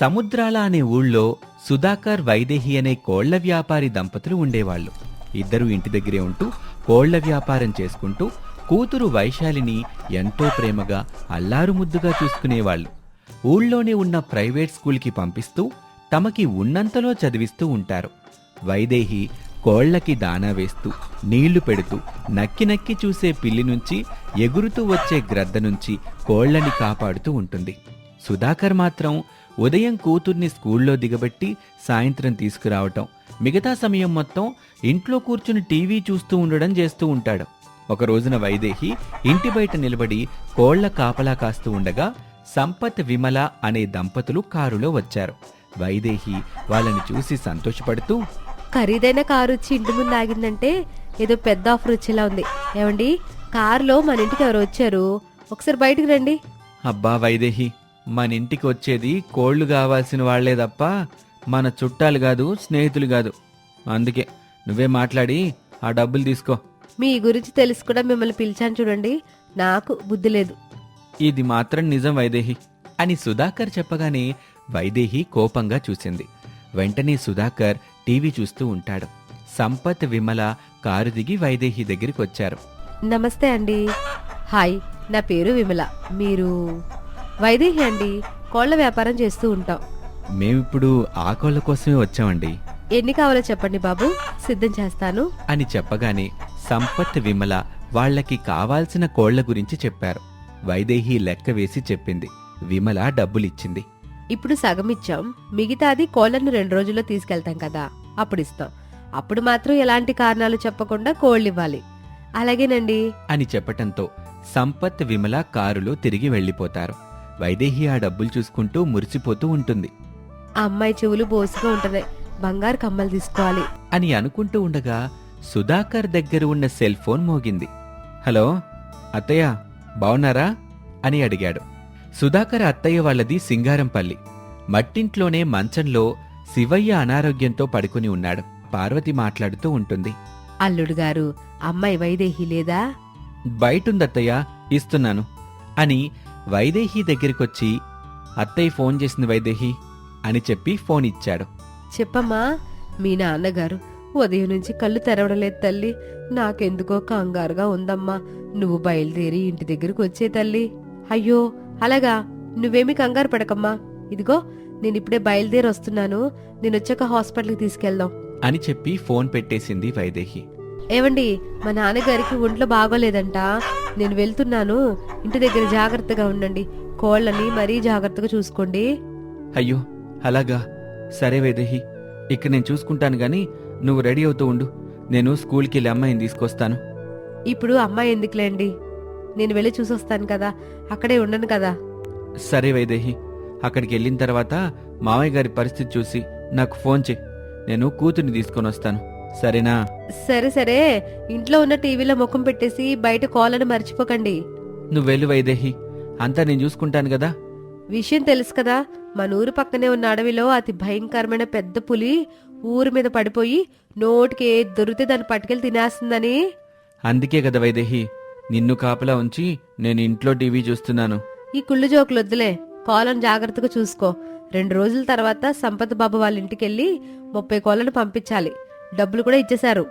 సముద్రాల అనే ఊళ్ళో సుధాకర్ వైదేహి అనే కోళ్ళ వ్యాపారి దంపతులు ఉండేవాళ్ళు. ఇద్దరు ఇంటి దగ్గరే ఉంటూ కోళ్ళ వ్యాపారం చేసుకుంటూ కూతురు వైశాలిని ఎంతో ప్రేమగా అల్లారు ముద్దుగా చూసుకునేవాళ్ళు. ఊళ్ళోనే ఉన్న ప్రైవేట్ స్కూల్కి పంపిస్తూ తమకి ఉన్నంతలో చదివిస్తూ ఉంటారు. వైదేహి కోళ్ళకి దానా వేస్తూ నీళ్ళు పెడుతూ నక్కి నక్కి చూసే పిల్లి నుంచి ఎగురుతూ వచ్చే గ్రద్ద నుంచి కోళ్ళని కాపాడుతూ ఉంటుంది. సుధాకర్ మాత్రం ఉదయం కూతుర్ని స్కూల్లో దిగబెట్టి సాయంత్రం తీసుకురావటం. మిగతా సమయం మొత్తం ఇంట్లో కూర్చుని టీవీ చూస్తూ ఉండడం చేస్తూ ఉంటాడు. ఒక రోజున వైదేహి ఇంటి బయట నిలబడి కోళ్ళ కాపలా కాస్తూ ఉండగా సంపత్ విమల అనే దంపతులు కారులో వచ్చారు. వైదేహి వాళ్ళని చూసి సంతోషపడుతూ ఖరీదైన కారు వచ్చి ఇంటి ముందు ఆగిందంటే ఏదో పెద్ద ఆఫర్ వచ్చేలా ఉంది. ఏమండి? కారులో మన ఇంటికి ఎవరు వచ్చారు? ఒకసారి బయటికి రండి. అబ్బా వైదేహి మన ఇంటికి వచ్చేది కోళ్ళు కావాల్సిన వాళ్ళే తప్ప మన చుట్టాలు కాదు స్నేహితులు కాదు. అందుకే నువ్వే మాట్లాడి ఆ డబ్బులు తీసుకో. మీ గురించి తెలిసి కూడా మిమ్మల్ని పిలిచాను చూడండి. నాకు బుద్ధి లేదు. ఇది మాత్రం నిజం వైదేహి. అని సుధాకర్ చెప్పగానే వైదేహి కోపంగా చూసింది. వెంటనే సుధాకర్ టీవీ చూస్తూ ఉంటాడు. సంపత్ విమల కారు దిగి వైదేహి దగ్గరికి వచ్చారు. నమస్తే అండి. హాయ్ నా పేరు విమల. మీరు వైదేహి అండి కోళ్ళ వ్యాపారం చేస్తూ ఉంటాం. మేమిప్పుడు ఆ కోళ్ళ కోసమే వచ్చామండి. ఎన్ని కావాలో చెప్పండి బాబు సిద్ధం చేస్తాను. అని చెప్పగానే సంపత్ విమల వాళ్ళకి కావాల్సిన కోళ్ళ గురించి చెప్పారు. వైదేహి లెక్క వేసి చెప్పింది. విమల డబ్బులిచ్చింది. ఇప్పుడు సగం ఇచ్చాం మిగతాది కోళ్ళను రెండు రోజుల్లో తీసుకెళ్తాం కదా అప్పుడు ఇస్తాం అప్పుడు మాత్రం ఎలాంటి కారణాలు చెప్పకుండా కోళ్ళు ఇవ్వాలి అలాగేనండి. అని చెప్పటంతో సంపత్ విమల కారులో తిరిగి వెళ్ళిపోతారు. వైదేహి ఆ డబ్బులు చూసుకుంటూ మురిసిపోతూ ఉంటుంది. ఆ అమ్మాయి చెవులు బోసుగా ఉంటున్నాయి బంగారు కమ్మలు తీసుకోవాలి. అని అనుకుంటూ ఉండగా సుధాకర్ దగ్గర ఉన్న సెల్ ఫోన్ మోగింది. హలో అత్తయ్య బావున్నారా? అని అడిగాడు. సుధాకర్ అత్తయ్య వాళ్ళది సింగారంపల్లి. మట్టింట్లోనే మంచంలో శివయ్య అనారోగ్యంతో పడుకుని ఉన్నాడు. పార్వతి మాట్లాడుతూ ఉంటుంది. అల్లుడు గారు అమ్మాయి వైదేహి లేదా? బయటుందత్తయ్య ఇస్తున్నాను. అని వైదేహి దగ్గరికొచ్చి అత్తయ్య ఫోన్ చేసింది వైదేహి అని చెప్పి ఫోన్ ఇచ్చాడు. చెప్పమ్మా మీ నాన్నగారు ఉదయం నుంచి కళ్ళు తెరవడం లేదు తల్లి. నాకెందుకో కంగారుగా ఉందమ్మా. నువ్వు బయలుదేరి ఇంటి దగ్గరకు వచ్చే తల్లి. అయ్యో అలాగా? నువ్వేమీ కంగారు పడకమ్మా. ఇదిగో నేను ఇప్పుడే బయలుదేరి వస్తున్నాను. నేను వచ్చాక హాస్పిటల్కి తీసుకెళ్దాం. అని చెప్పి ఫోన్ పెట్టేసింది వైదేహి. ఏవండి మా నాన్నగారికి ఒంట్లో బాగోలేదంట? నేను వెళ్తున్నాను. ఇంటి దగ్గర జాగ్రత్తగా ఉండండి. కోళ్ళని మరీ జాగ్రత్తగా చూసుకోండి. అయ్యో అలాగా. సరే వైదేహి ఇక నేను చూసుకుంటాను గాని నువ్వు రెడీ అవుతూ ఉండు. నేను స్కూల్కి వెళ్ళి అమ్మాయిని తీసుకొస్తాను. ఇప్పుడు అమ్మాయి ఎందుకులేండి? నేను వెళ్ళి చూసొస్తాను కదా. అక్కడే ఉండను కదా. సరే వైదేహి అక్కడికి వెళ్ళిన తర్వాత మావయ్య గారి పరిస్థితి చూసి నాకు ఫోన్ చేయి. నేను కూతుర్ని తీసుకొని వస్తాను. సరేనా? సరే సరే. ఇంట్లో ఉన్న టీవీలో ముఖం పెట్టేసి బయట కోళ్ళని మర్చిపోకండి. నువ్వు వెళ్ళు వైదేహి. అంతా నేను చూసుకుంటాను కదా. విషయం తెలుసు కదా మన ఊరు పక్కనే ఉన్న అడవిలో అతి భయంకరమైన పెద్ద పులి ఊరి మీద పడిపోయి నోటికి ఏది దొరికితే దాన్ని పట్టుకెళ్ళి తినేస్తుందని. అందుకే కదా వైదేహి నిన్ను కాపలా ఉంచి నేను ఇంట్లో టీవీ చూస్తున్నాను. ఈ కుళ్ళు జోకులు వద్దులే. కోళ్ళను జాగ్రత్తగా చూసుకో. రెండు రోజుల తర్వాత సంపత్ బాబు వాళ్ళ ఇంటికెళ్ళి ముప్పై కోళ్ళను పంపించాలి. డబ్బులు కూడా ఇచ్చేశారు.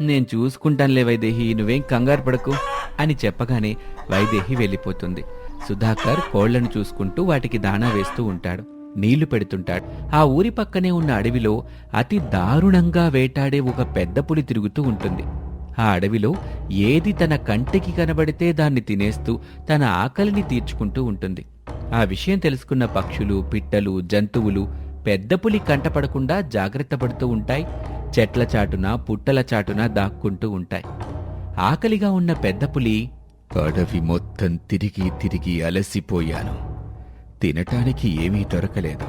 నేను చూసుకుంటానులే వైదేహి నువ్వేం కంగారు పడకు అని చెప్పగానే వైదేహి వెళ్ళిపోతుంది. సుధాకర్ కోళ్ళను చూసుకుంటూ వాటికి దాణా వేస్తూ ఉంటాడు నీళ్ళు పెడుతుంటాడు. ఆ ఊరి పక్కనే ఉన్న అడవిలో అతి దారుణంగా వేటాడే ఒక పెద్ద పులి తిరుగుతూ ఉంటుంది. ఆ అడవిలో ఏది తన కంటికి కనబడితే దాన్ని తినేస్తూ తన ఆకలిని తీర్చుకుంటూ ఉంటుంది. ఆ విషయం తెలుసుకున్న పక్షులు పిట్టలు జంతువులు పెద్ద పులి కంటపడకుండా జాగ్రత్త పడుతూ ఉంటాయి. చెట్ల చాటున పుట్టల చాటున దాక్కుంటూ ఉంటాయి. ఆకలిగా ఉన్న పెద్ద పులి అడవి మొత్తం తిరిగి తిరిగి అలసిపోయాను. తినటానికి ఏమీ దొరకలేదు.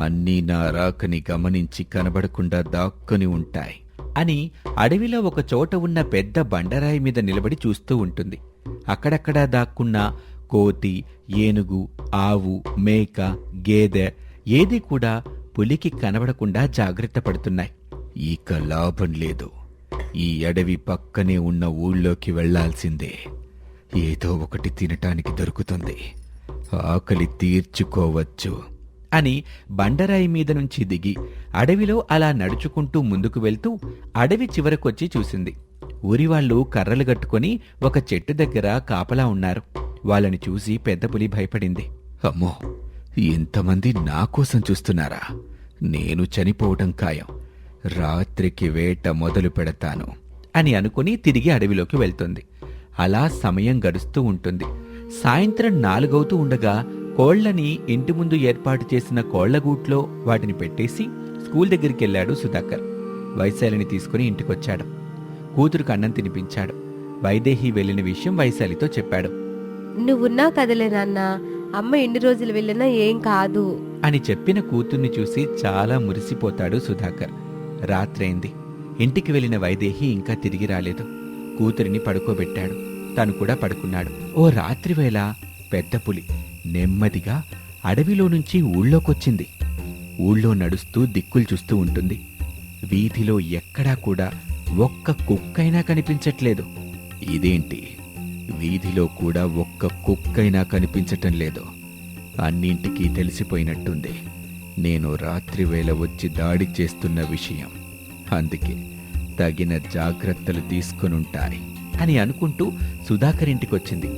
అన్నీ నా రాకని గమనించి కనబడకుండా దాక్కుని ఉంటాయి. అని అడవిలో ఒక చోట ఉన్న పెద్ద బండరాయి మీద నిలబడి చూస్తూ ఉంటుంది. అక్కడక్కడా దాక్కున్న కోతి ఏనుగు ఆవు మేక గేదె ఏది కూడా పులికి కనబడకుండా జాగ్రత్త పడుతున్నాయి. ఇక లాభం లేదు. ఈ అడవి పక్కనే ఉన్న ఊళ్ళోకి వెళ్ళాల్సిందే. ఏదో ఒకటి తినటానికి దొరుకుతుంది. ఆకలి తీర్చుకోవచ్చు అని బండరాయి మీద నుంచి దిగి అడవిలో అలా నడుచుకుంటూ ముందుకు వెళ్తూ అడవి చివరకొచ్చి చూసింది. ఊరివాళ్ళు కర్రలు కట్టుకొని ఒక చెట్టు దగ్గర కాపలా ఉన్నారు. వాళ్ళని చూసి పెద్ద పులి భయపడింది. అమ్మో! ఇంతమంది నా కోసం చూస్తున్నారా? నేను చనిపోవటం ఖాయం. రాత్రికి వేట మొదలు పెడతాను అని అనుకుని తిరిగి అడవిలోకి వెళ్తుంది. అలా సమయం గడుస్తూ ఉంటుంది. సాయంత్రం నాలుగవుతూ ఉండగా కోళ్ళని ఇంటి ముందు ఏర్పాటు చేసిన కోళ్ళగూట్లో వాటిని పెట్టేసి స్కూల్ దగ్గరికి వెళ్ళాడు సుధాకర్. వైశాలిని తీసుకుని ఇంటికొచ్చాడు. కూతురుకు అన్నం తినిపించాడు. వైదేహి వెళ్ళిన విషయం వైశాలితో చెప్పాడు. నువ్వున్నావు కదలే నాన్న అమ్మ ఎన్ని రోజులు వెళ్ళినా ఏం కాదు. అని చెప్పిన కూతుర్ని చూసి చాలా మురిసిపోతాడు సుధాకర్. రాత్రైంది. ఇంటికి వెళ్ళిన వైదేహి ఇంకా తిరిగి రాలేదు. కూతురిని పడుకోబెట్టాడు. తను కూడా పడుకున్నాడు. ఓ రాత్రివేళ పెద్ద పులి నెమ్మదిగా అడవిలో నుంచి ఊళ్ళోకొచ్చింది. ఊళ్ళో నడుస్తూ దిక్కులు చూస్తూ ఉంటుంది. వీధిలో ఎక్కడా కూడా ఒక్క కుక్కైనా కనిపించట్లేదు. ఇదేంటి? వీధిలో కూడా ఒక్క కుక్కైనా కనిపించటం లేదు. అన్నింటికీ తెలిసిపోయినట్టుంది. నేను రాత్రివేళ వచ్చి దాడి చేస్తున్న విషయం. అందుకే తగిన జాగ్రత్తలు తీసుకునుంటాయి అని అనుకుంటూ సుధాకర్ ఇంటికొచ్చింది.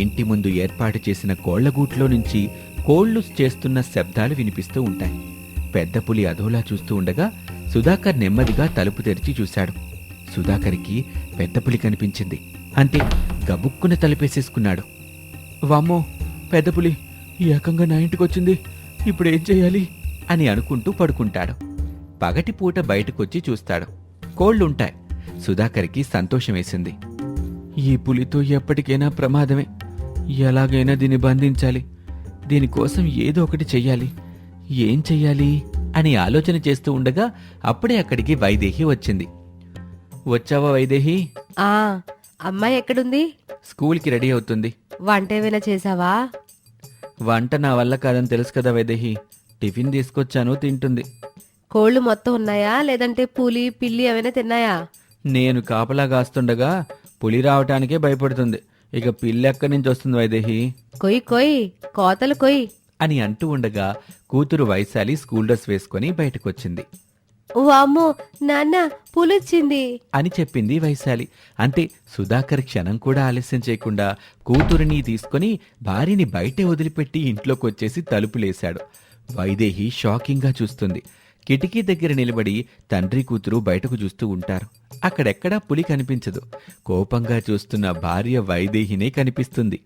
ఇంటి ముందు ఏర్పాటు చేసిన కోళ్ళగూట్లో నుంచి కోళ్ళు చేస్తున్న శబ్దాలు వినిపిస్తూ ఉంటాయి. పెద్ద పులి అధోలా చూస్తూ ఉండగా సుధాకర్ నెమ్మదిగా తలుపు తెరిచి చూశాడు. సుధాకర్కి పెద్ద పులి కనిపించింది. అంతే గబుక్కున తలుపేసేసుకున్నాడు. వామ్మో పెద్ద పులి ఏకంగా నా ఇంటికొచ్చింది. ఇప్పుడు చేయాలి? అని అనుకుంటూ పడుకుంటాడు. పగటిపూట బయటకొచ్చి చూస్తాడు. కోళ్ళుంటాయి సుధాకర్కి సంతోషం వేసింది. ఈ పులితో ఎప్పటికైనా ప్రమాదమే. ఎలాగైనా దీన్ని బంధించాలి. దీనికోసం ఏదో ఒకటి చెయ్యాలి. ఏం చెయ్యాలి? అని ఆలోచన చేస్తూ ఉండగా అప్పుడే అక్కడికి వైదేహి వచ్చింది. వచ్చావా వైదేహి? ఆ అమ్మాయి ఎక్కడుంది? స్కూల్కి రెడీ అవుతుంది. వంట ఏమైనా చేసావా వంట నా వల్ల కాదని తెలుసు కదా వైదేహి. టిఫిన్ తీసుకొచ్చాను తింటుంది. కోళ్ళు మొత్తం ఉన్నాయా? లేదంటే పులి పిల్లి ఏమైనా తిన్నాయా? నేను కాపలా కాస్తుండగా పులి రావటానికే భయపడుతుంది. ఇక పిల్లి ఎక్కడి నుంచి వస్తుంది వైదేహి? కొయ్ కొయ్ కోతలు కొయ్. అని అంటూ ఉండగా కూతురు వైశాలి స్కూల్ డ్రెస్ వేసుకొని బయటకొచ్చింది. వామ్మో నాన్న పులొచ్చింది. అని చెప్పింది వైశాలి. అంతే సుధాకర్ క్షణం కూడా ఆలస్యం చేయకుండా కూతురిని తీసుకొని భార్యని బయటే వదిలిపెట్టి ఇంట్లోకి వచ్చేసి తలుపులేశాడు. వైదేహి షాకింగ్గా చూస్తుంది. కిటికీ దగ్గర నిలబడి తండ్రి కూతురు బయటకు చూస్తూ ఉంటారు. అక్కడెక్కడా పులి కనిపించదు. కోపంగా చూస్తున్న భార్య వైదేహినే కనిపిస్తుంది.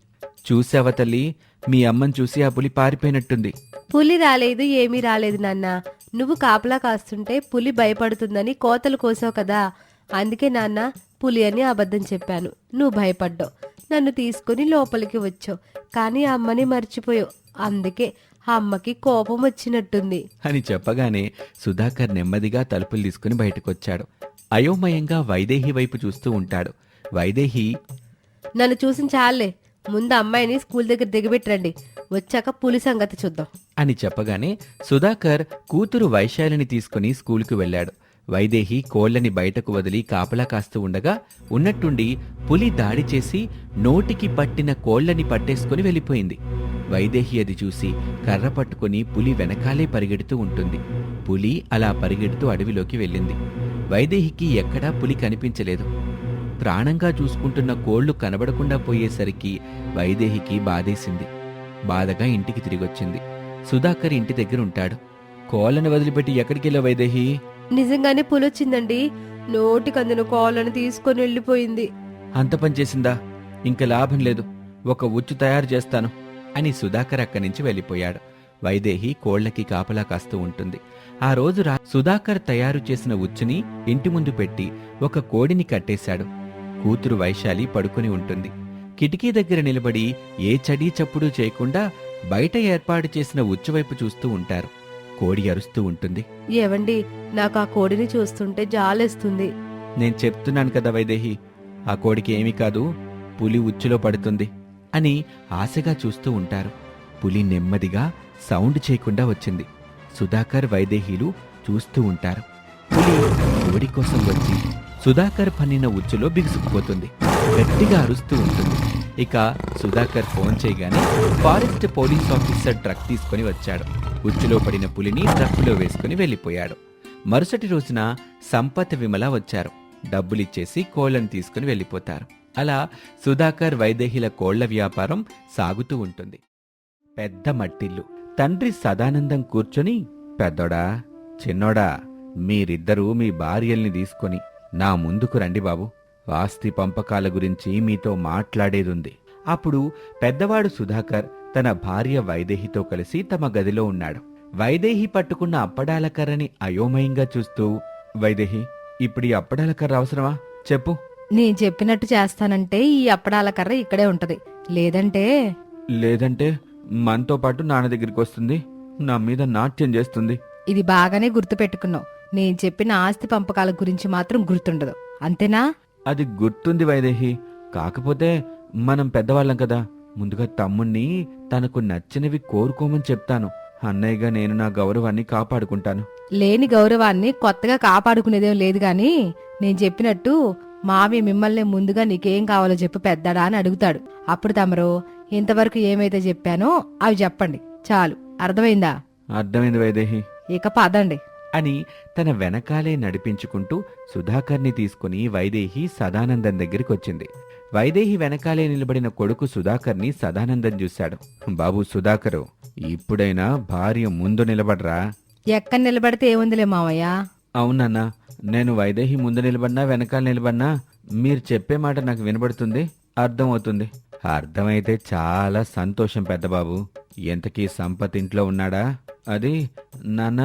చూసావా తల్లి? మీ అమ్మని చూసి ఆ పులి పారిపోయినట్టుంది. పులి రాలేదు ఏమీ రాలేదు నాన్న. నువ్వు కాపలా కాస్తుంటే పులి భయపడుతుందని కోతలు కోసావు కదా. అందుకే నాన్న పులి అని అబద్ధం చెప్పాను. నువ్వు భయపడ్డావు. నన్ను తీసుకుని లోపలికి వచ్చావు. కానీ ఆ అమ్మని మర్చిపోయావు. అందుకే ఆ అమ్మకి కోపం వచ్చినట్టుంది. అని చెప్పగానే సుధాకర్ నెమ్మదిగా తలుపులు తీసుకుని బయటకొచ్చాడు. అయోమయంగా వైదేహి వైపు చూస్తూ ఉంటాడు. వైదేహి నన్ను చూసిన చాలే. ముందు అమ్మాయిని స్కూల్ దగ్గర దిగబెట్టండి వచ్చాక పులి సంగతి చూద్దాం. అని చెప్పగానే సుధాకర్ కూతురు వైశాలిని తీసుకుని స్కూలుకు వెళ్ళాడు. వైదేహి కోళ్ళని బయటకు వదిలి కాపలా కాస్తూ ఉండగా ఉన్నట్టుండి పులి దాడి చేసి నోటికి పట్టిన కోళ్ళని పట్టేసుకుని వెళ్ళిపోయింది. వైదేహి అది చూసి కర్ర పట్టుకుని పులి వెనకాలే పరిగెడుతూ ఉంటుంది. పులి అలా పరిగెడుతూ అడవిలోకి వెళ్ళింది. వైదేహికి ఎక్కడా పులి కనిపించలేదు. ప్రాణంగా చూసుకుంటున్న కోళ్ళు కనబడకుండా పోయేసరికి వైదేహికి బాధేసింది. బాధగా ఇంటికి తిరిగొచ్చింది. సుధాకర్ ఇంటి దగ్గర ఉంటాడు. కోళ్ళని వదిలిపెట్టి ఎక్కడికెళ్ళా వైదేహి? నిజంగానే పులొచ్చిందండి. నోటికి అందిన కోళ్ళను తీసుకొని వెళ్ళిపోయింది. అంత పని చేసిందా? ఇంక లాభం లేదు. ఒక ఉచ్చు తయారు చేస్తాను అని సుధాకర్ అక్కడి నుంచి వెళ్ళిపోయాడు. వైదేహి కోళ్ళకి కాపలా కాస్తూ ఉంటుంది. ఆ రోజు రా సుధాకర్ తయారు చేసిన ఉచ్చుని ఇంటి ముందు పెట్టి ఒక కోడిని కట్టేశాడు. కూతురు వైశాలి పడుకుని ఉంటుంది. కిటికీ దగ్గర నిలబడి ఏ చడీ చప్పుడు చేయకుండా బయట ఏర్పాటు చేసిన ఉచ్చు వైపు చూస్తూ ఉంటారు. కోడి అరుస్తూ ఉంటుంది. ఏవండి నాకు ఆ కోడిని చూస్తుంటే జాలేస్తుంది. నేను చెప్తున్నాను కదా వైదేహి ఆ కోడికి ఏమీ కాదు పులి ఉచ్చులో పడుతుంది అని ఆశగా చూస్తూ ఉంటారు. పులి నెమ్మదిగా సౌండ్ చేయకుండా వచ్చింది. సుధాకర్ వైదేహీలు చూస్తూ ఉంటారు. పులి కోడి కోసం వచ్చి సుధాకర్ పన్నిన ఉచ్చులో బిగుసుకుపోతుంది. గట్టిగా అరుస్తూ ఉంటుంది. ఇక సుధాకర్ ఫోన్ చేయగానే ఫారెస్ట్ పోలీస్ ఆఫీసర్ ట్రక్ తీసుకొని వచ్చాడు. ఉచ్చులో పడిన పులిని ట్రక్కులో వేసుకుని వెళ్ళిపోయాడు. మరుసటి రోజున సంపత్ విమల వచ్చారు. డబ్బులిచ్చేసి కోళ్ళను తీసుకుని వెళ్ళిపోతారు. అలా సుధాకర్ వైదేహిల కోళ్ళ వ్యాపారం సాగుతూ ఉంటుంది. పెద్ద మట్టిల్లు. తండ్రి సదానందం కూర్చొని పెద్దోడా చిన్నోడా మీరిద్దరూ మీ భార్యల్ని తీసుకొని నా ముందుకు రండి బాబు. ఆస్తి పంపకాల గురించి మీతో మాట్లాడేదుంది. అప్పుడు పెద్దవాడు సుధాకర్ తన భార్య వైదేహితో కలిసి తమ గదిలో ఉన్నాడు. వైదేహి పట్టుకున్న అప్పడాల కర్రని అయోమయంగా చూస్తూ వైదేహి ఇప్పుడు ఈ అప్పడాల కర్ర అవసరమా? చెప్పు. నేను చెప్పినట్టు చేస్తానంటే ఈ అప్పడాల కర్ర ఇక్కడే ఉంటది. లేదంటే లేదంటే మనతో పాటు నాన్న దగ్గరికి వస్తుంది. నా మీద నాట్యం చేస్తుంది. ఇది బాగానే గుర్తుపెట్టుకున్నావు. నేను చెప్పిన ఆస్తి పంపకాల గురించి మాత్రం గుర్తుండదు. అంతేనా? అది గుర్తుంది వైదేహి. కాకపోతే మనం పెద్దవాళ్ళం కదా. ముందుగా తమ్ముణ్ణి తనకు నచ్చినవి కోరుకోమని చెప్తాను. అన్నయ్యగా నేను నా గౌరవాన్ని కాపాడుకుంటాను. లేని గౌరవాన్ని కొత్తగా కాపాడుకునేదేం లేదు గాని నేను చెప్పినట్టు మావి మిమ్మల్ని ముందుగా నీకేం కావాలో చెప్పు పెద్దడా అని అడుగుతాడు. అప్పుడు తమరు ఇంతవరకు ఏమైతే చెప్పానో అవి చెప్పండి. చాలు. అర్థమైందా? అర్థమైంది వైదేహి. ఇక పదండి. అని తన వెనకాలే నడిపించుకుంటూ సుధాకర్ని తీసుకుని వైదేహి సదానందం దగ్గరికి వచ్చింది. వైదేహి వెనకాలే నిలబడిన కొడుకు సుధాకర్ని సదానందం చూశాడు. బాబు సుధాకరు ఇప్పుడైనా భార్య ముందు నిలబడరా? ఎక్కడ నిలబడితే ఏముందిలే మావయ్య? అవునన్నా నేను వైదేహి ముందు నిలబడినా వెనకాల నిలబడినా మీరు చెప్పే మాట నాకు వినబడుతుంది అర్థమవుతుంది. అర్థమైతే చాలా సంతోషం పెద్దబాబు. ఎంతకీ సంపత్ ఇంట్లో ఉన్నాడా? అది నాన్న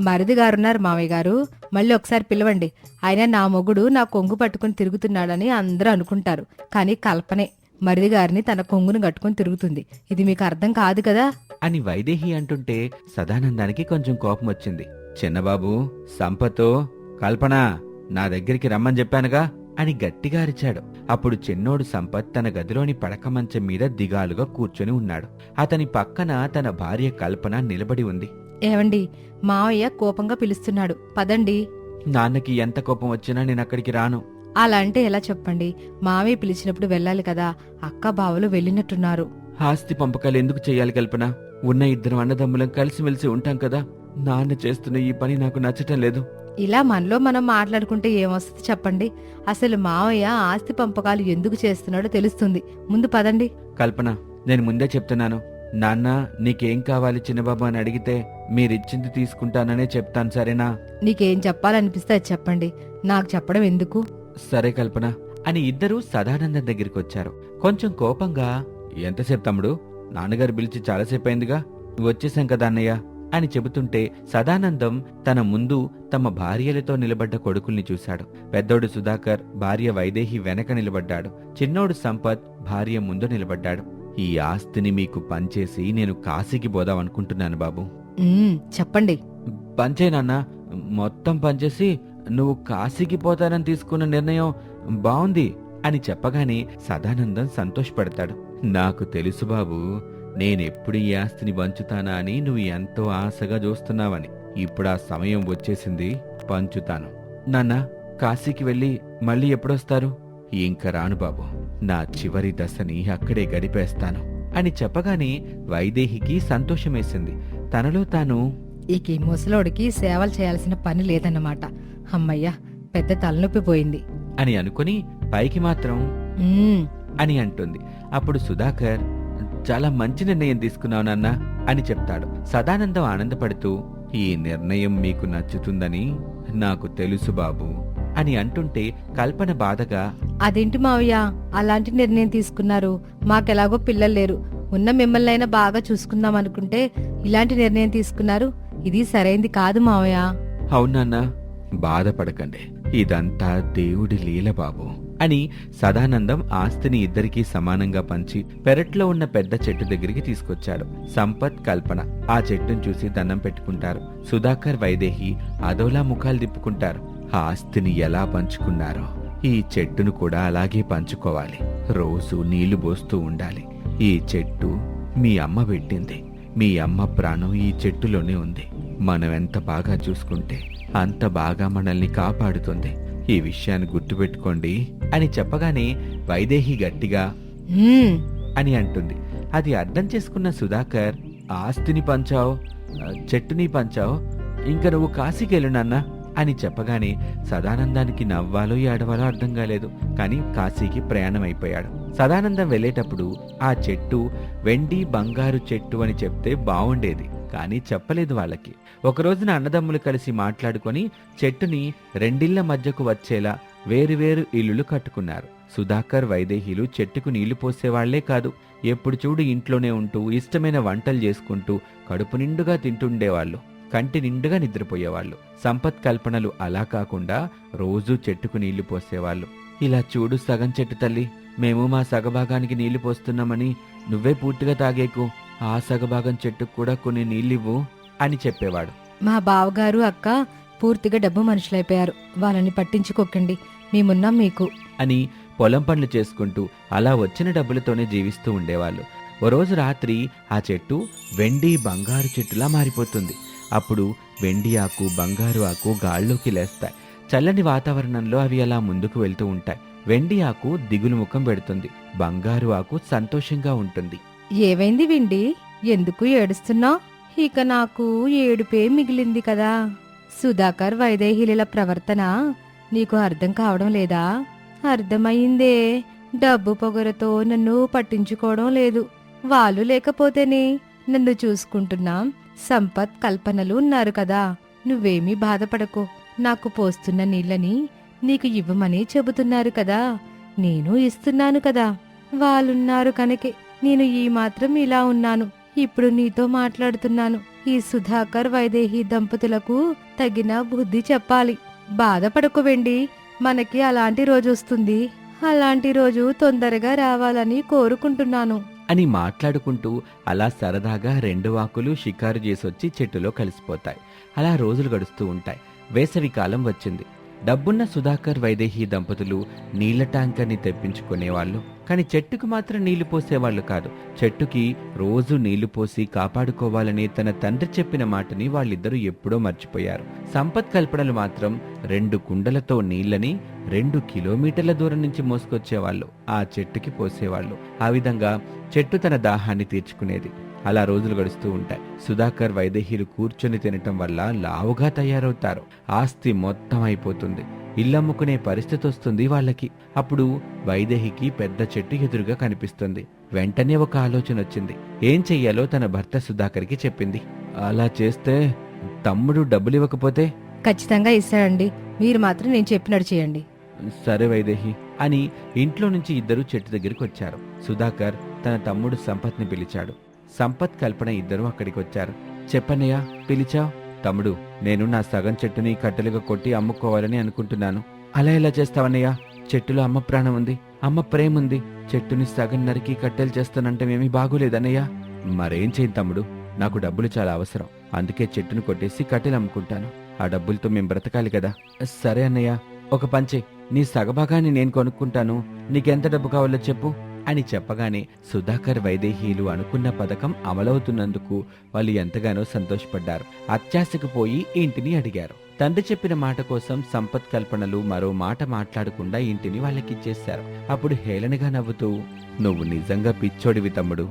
మరిది గారున్నారు మావయ్య గారు. మళ్ళీ ఒకసారి పిలవండి. ఆయన నా మొగుడు నా కొంగు పట్టుకుని తిరుగుతున్నాడని అందరూ అనుకుంటారు. కానీ కల్పనే మరిది గారిని తన కొంగును కట్టుకుని తిరుగుతుంది. ఇది మీకు అర్థం కాదు కదా? అని వైదేహి అంటుంటే సదానందానికి కొంచెం కోపం వచ్చింది. చిన్నబాబు సంపతో కల్పన నా దగ్గరికి రమ్మని చెప్పానుగా అని గట్టిగా అరిచాడు. అప్పుడు చిన్నోడు సంపత్ తన గదిలోని పడక మంచం మీద దిగాలుగా కూర్చొని ఉన్నాడు. అతని పక్కన తన భార్య కల్పన నిలబడి ఉంది. ఏవండి? మావయ్య కోపంగా పిలుస్తున్నాడు. పదండి. నాన్నకి ఎంత కోపం వచ్చినా నేను అక్కడికి రాను. అలా అంటే ఎలా చెప్పండి? మావయ్య పిలిచినప్పుడు వెళ్ళాలి కదా. అక్క బావలు వెళ్ళినట్టున్నారు. ఆస్తి పంపకాలు ఎందుకు చెయ్యాలి కల్పన? ఉన్న ఇద్దరు అన్నదమ్ములం కలిసిమెలిసి ఉంటాం కదా. నాన్న చేస్తున్న ఈ పని నాకు నచ్చటం లేదు. ఇలా మనలో మనం మాట్లాడుకుంటే ఏమొస్తుంది చెప్పండి. అసలు మావయ్య ఆస్తి పంపకాలు ఎందుకు చేస్తున్నాడో తెలుస్తుంది. ముందు పదండి. కల్పన నేను ముందే చెప్తున్నాను. నాన్న నీకేం కావాలి చిన్నబాబు అని అడిగితే మీరిచ్చింది తీసుకుంటాననే చెప్తాను సరేనా? నీకేం చెప్పాలనిపిస్తే అది చెప్పండి. నాకు చెప్పడం ఎందుకు? సరే కల్పన అని ఇద్దరూ సదానందం దగ్గరికి వచ్చారు కొంచెం కోపంగా ఎంతసేపు తమ్ముడు? నాన్నగారు పిలిచి చాలాసేపు అయిందిగా వచ్చేసాం కదా అన్నయ్య అని చెబుతుంటే సదానందం తన ముందు తమ భార్యలతో నిలబడ్డ కొడుకుల్ని చూశాడు. పెద్దోడు సుధాకర్ భార్య వైదేహి వెనక నిలబడ్డాడు. చిన్నోడు సంపత్ భార్య ముందు నిలబడ్డాడు. ఈ ఆస్తిని మీకు పంచేసి నేను కాశీకి పోదాం అనుకుంటున్నాను బాబు చెప్పండి. పంచే నాన్న మొత్తం పంచేసి నువ్వు కాశీకి పోతానని తీసుకున్న నిర్ణయం బావుంది అని చెప్పగానే సదానందం సంతోషపడతాడు. నాకు తెలుసు బాబు నేనెప్పుడు ఈ ఆస్తిని పంచుతానా అని నువ్వు ఎంతో ఆశగా చూస్తున్నావని. ఇప్పుడు ఆ సమయం వచ్చేసింది పంచుతాను. నాన్న కాశీకి వెళ్ళి మళ్ళీ ఎప్పుడొస్తారు? ఇంక రాను బాబు. నా చివరి దశని అక్కడే గడిపేస్తాను అని చెప్పగానే వైదేహికి సంతోషమేసింది. తనలో తాను ఇక ముసలోడికి సేవలు చేయాల్సిన పని లేదన్నమాట. అమ్మయ్యా పెద్ద తలనొప్పి పోయింది. అని అనుకుని పైకి మాత్రం అని అంటుంది. అప్పుడు సుధాకర్ చాలా మంచి నిర్ణయం తీసుకున్నావు నాన్న అని చెప్తాడు. సదానందం ఆనందపడుతూ ఈ నిర్ణయం మీకు నచ్చుతుందని నాకు తెలుసు బాబు. అని అంటుంటే కల్పన బాధగా అదేంటి మావయ్య? అలాంటి నిర్ణయం తీసుకున్నారు. మాకెలాగో పిల్లలు లేరు. ఉన్న మిమ్మల్ని అయినా బాగా చూసుకుందాం అనుకుంటే ఇలాంటి నిర్ణయం తీసుకున్నారు. ఇది సరైంది కాదు మావయ్య. అవునన్నా బాధపడకండి. ఇదంతా దేవుడి లీల బాబు అని సదానందం ఆస్తిని ఇద్దరికీ సమానంగా పంచి పెరట్లో ఉన్న పెద్ద చెట్టు దగ్గరికి తీసుకొచ్చాడు. సంపత్ కల్పన ఆ చెట్టును చూసి దండం పెట్టుకుంటారు. సుధాకర్ వైదేహి అదోలా ముఖాలు తిప్పుకుంటారు. ఆ ఆస్తిని ఎలా పంచుకున్నారో ఈ చెట్టును కూడా అలాగే పంచుకోవాలి. రోజు నీళ్ళు పోస్తూ ఉండాలి. ఈ చెట్టు మీ అమ్మ పెట్టింది. మీ అమ్మ ప్రాణం ఈ చెట్టులోనే ఉంది. మనం ఎంత బాగా చూసుకుంటే అంత బాగా మనల్ని కాపాడుతుంది. ఈ విషయాన్ని గుర్తుపెట్టుకోండి అని చెప్పగానే వైదేహి గట్టిగా అని అంటుంది. అది అర్థం చేసుకున్న సుధాకర్ ఆస్తిని పంచావు "ఆ, చెట్టుని పంచావు ఇంకా నువ్వు కాశీకి వెళ్ళు నాన్న. అని చెప్పగానే సదానందానికి నవ్వాలో ఏడవాలో అర్థం కాలేదు. కానీ కాశీకి ప్రయాణం అయిపోయాడు సదానందం వెళ్ళేటప్పుడు ఆ చెట్టు వెండి బంగారు చెట్టు అని చెప్తే బాగుండేది కానీ చెప్పలేదు వాళ్ళకి. ఒక రోజున అన్నదమ్ములు కలిసి మాట్లాడుకొని చెట్టుని రెండిళ్ళ మధ్యకు వచ్చేలా వేరువేరు ఇల్లులు కట్టుకున్నారు. సుధాకర్ వైదేహీలు చెట్టుకు నీళ్ళు పోసేవాళ్ళే కాదు. ఎప్పుడు చూడు ఇంట్లోనే ఉంటూ ఇష్టమైన వంటలు చేసుకుంటూ కడుపు నిండుగా తింటుండేవాళ్ళు. కంటి నిండుగా నిద్రపోయేవాళ్ళు. సంపత్ కల్పనలు అలా కాకుండా రోజూ చెట్టుకు నీళ్ళు పోసేవాళ్ళు. ఇలా చూడు సగం చెట్టు తల్లి మేము మా సగభాగానికి నీళ్ళు పోస్తున్నామని నువ్వే పూర్తిగా తాగేకు. ఆ సగభాగం చెట్టుకు కూడా కొన్ని నీళ్ళివ్వు అని చెప్పేవాడు. మా బావగారు అక్క పూర్తిగా డబ్బు మనుషులైపోయారు. వాళ్ళని పట్టించుకోకండి. మేమున్నాం మీకు అని పొలం పనులు చేసుకుంటూ అలా వచ్చిన డబ్బులతోనే జీవిస్తూ ఉండేవాళ్ళు. ఓ రోజు రాత్రి ఆ చెట్టు వెండి బంగారు చెట్టులా మారిపోతుంది. అప్పుడు వెండి ఆకు బంగారు ఆకు గాల్లోకి లేస్తాయి. చల్లని వాతావరణంలో అవి అలా ముందుకు వెళ్తూ ఉంటాయి. వెండి ఆకు దిగులు ముఖం పెడుతుంది. బంగారు ఆకు సంతోషంగా ఉంటుంది. ఏవైంది వెండి? ఎందుకు ఏడుస్తున్నావు? ఇక నాకు ఏడుపే మిగిలింది కదా. సుధాకర్ వైదేహిల ప్రవర్తన నీకు అర్థం కావడం లేదా? అర్థమయ్యిందే. డబ్బు పొగరతో నన్ను పట్టించుకోవడం లేదు. వాళ్ళు లేకపోతేనే నన్ను చూసుకుంటున్నాం. సంపత్ కల్పనలు ఉన్నారు కదా. నువ్వేమీ బాధపడకు. నాకు పోస్తున్న నీళ్ళని నీకు ఇవ్వమని చెబుతున్నారు కదా. నేను ఇస్తున్నాను కదా. వాళ్ళున్నారు కనుకే. నేను ఈ మాత్రం ఇలా ఉన్నాను. ఇప్పుడు నీతో మాట్లాడుతున్నాను. ఈ సుధాకర్ వైదేహి దంపతులకు తగిన బుద్ధి చెప్పాలి. బాధపడకు వెండి. మనకి అలాంటి రోజు వస్తుంది. అలాంటి రోజు తొందరగా రావాలని కోరుకుంటున్నాను. అని మాట్లాడుకుంటూ అలా సరదాగా రెండు వాకులు షికారు చేసొచ్చి చెట్టులో కలిసిపోతాయి. అలా రోజులు గడుస్తూ ఉంటాయి. వేసవి కాలం వచ్చింది. డబ్బున్న సుధాకర్ వైదేహి దంపతులు నీళ్ళ ట్యాంకర్ని తెప్పించుకునేవాళ్ళు. కానీ చెట్టుకు మాత్రం నీళ్ళు పోసేవాళ్ళు కాదు. చెట్టుకి రోజు నీళ్ళు పోసి కాపాడుకోవాలని తన తండ్రి చెప్పిన మాటని వాళ్ళిద్దరూ ఎప్పుడో మర్చిపోయారు. సంపత్ కల్పనలు మాత్రం రెండు కుండలతో నీళ్ళని రెండు కిలోమీటర్ల దూరం నుంచి మోసుకొచ్చేవాళ్ళు. ఆ చెట్టుకి పోసేవాళ్ళు. ఆ విధంగా చెట్టు తన దాహాన్ని తీర్చుకునేది. అలా రోజులు గడుస్తూ ఉంటాయి. సుధాకర్ వైదేహీలు కూర్చొని తినటం వల్ల లావుగా తయారవుతారు. ఆస్తి మొత్తం అయిపోతుంది. ఇల్లమ్ముకునే పరిస్థితి వస్తుంది వాళ్ళకి. అప్పుడు వైదేహికి పెద్ద చెట్టు ఎదురుగా కనిపిస్తుంది. వెంటనే ఒక ఆలోచన వచ్చింది. ఏం చెయ్యాలో తన భర్త సుధాకర్కి చెప్పింది. అలా చేస్తే తమ్ముడు డబ్బులు ఇవ్వకపోతే? ఖచ్చితంగా ఇస్తాడండి. మీరు మాత్రం నేను చెప్పినట్టు చేయండి. సరే వైదేహి అని ఇంట్లో నుంచి ఇద్దరు చెట్టు దగ్గరికి వచ్చారు. సుధాకర్ తన తమ్ముడు సంపత్ని పిలిచాడు. సంపత్ కల్పన ఇద్దరూ అక్కడికి వచ్చారు చెప్పన్నయ్య పిలిచావు? తమ్ముడు నేను నా సగం చెట్టుని కట్టెలుగా కొట్టి అమ్ముకోవాలని అనుకుంటున్నాను. అలా ఎలా చేస్తావన్నయ్య? చెట్టులో అమ్మ ప్రాణం ఉంది అమ్మ ప్రేమ ఉంది. చెట్టుని సగం నరికి కట్టెలు చేస్తానంటే ఏమీ బాగోలేదన్నయ్య. మరేం చేయను తమ్ముడు నాకు డబ్బులు చాలా అవసరం. అందుకే చెట్టును కొట్టేసి కట్టెలు అమ్ముకుంటాను. ఆ డబ్బులతో మేం బ్రతకాలి కదా. సరే అన్నయ్య ఒక పంచే నీ సగభాగాన్ని నేను కొనుక్కుంటాను. నీకెంత డబ్బు కావాలో చెప్పు. అని చెప్పగానే సుధాకర్ వైదేహీలు అనుకున్న పథకం అమలవుతున్నందుకు వాళ్ళు ఎంతగానో సంతోషపడ్డారు. అత్యాశకు పోయి ఇంటిని అడిగారు. తండ్రి చెప్పిన మాట కోసం సంపత్ కల్పనలు మరో మాట మాట్లాడకుండా ఇంటిని వాళ్ళకిచ్చేశారు. అప్పుడు హేళనగా నవ్వుతూ నువ్వు నిజంగా పిచ్చోడివి తమ్ముడు.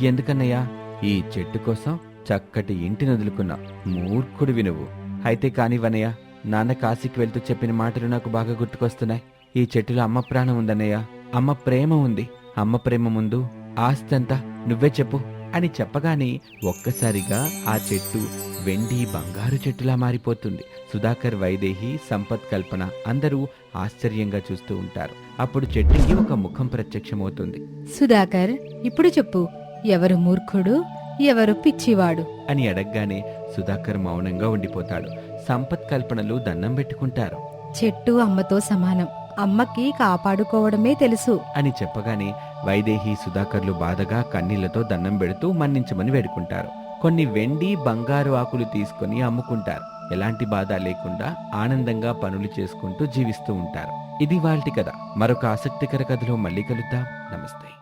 ఎందుకన్నయ్యా? ఈ చెట్టు కోసం చక్కటి ఇంటిని వదులుకున్నా మూర్ఖుడివి నువ్వు. అయితే కానివనయ్య నాన్న కాశీకి వెళ్తూ చెప్పిన మాటలు నాకు బాగా గుర్తుకొస్తున్నాయి. ఈ చెట్టులో అమ్మ ప్రాణం ఉందన్నయ్య. అమ్మ ప్రేమ ఉంది. అమ్మ ప్రేమ ముందు ఆస్తి అంతా నువ్వే చెప్పు అని చెప్పగానే ఒక్కసారిగా ఆ చెట్టు వెండి బంగారు చెట్టులా మారిపోతుంది. సుధాకర్ వైదేహి సంపత్ కల్పన అందరూ ఆశ్చర్యంగా చూస్తూ ఉంటారు. అప్పుడు చెట్టుకి ఒక ముఖం ప్రత్యక్షమవుతుంది. సుధాకర్ ఇప్పుడు చెప్పు ఎవరు మూర్ఖుడు ఎవరు పిచ్చివాడు? అని అడగగానే సుధాకర్ మౌనంగా ఉండిపోతాడు. సంపత్ కల్పనలు దండం పెట్టుకుంటారు. చెట్టు అమ్మతో సమానం. అమ్మకి కాపాడుకోవడమే తెలుసు. అని చెప్పగానే వైదేహి సుధాకర్లు బాధగా కన్నీళ్ళతో దండం పెడుతూ మన్నించమని వేడుకుంటారు. కొన్ని వెండి బంగారు ఆకులు తీసుకొని అమ్ముకుంటారు. ఎలాంటి బాధ లేకుండా ఆనందంగా పనులు చేసుకుంటూ జీవిస్తూ ఉంటారు. ఇది వాళ్ళటి కథ. మరొక ఆసక్తికర కథలో మళ్ళీ కలుద్దాం. నమస్తే.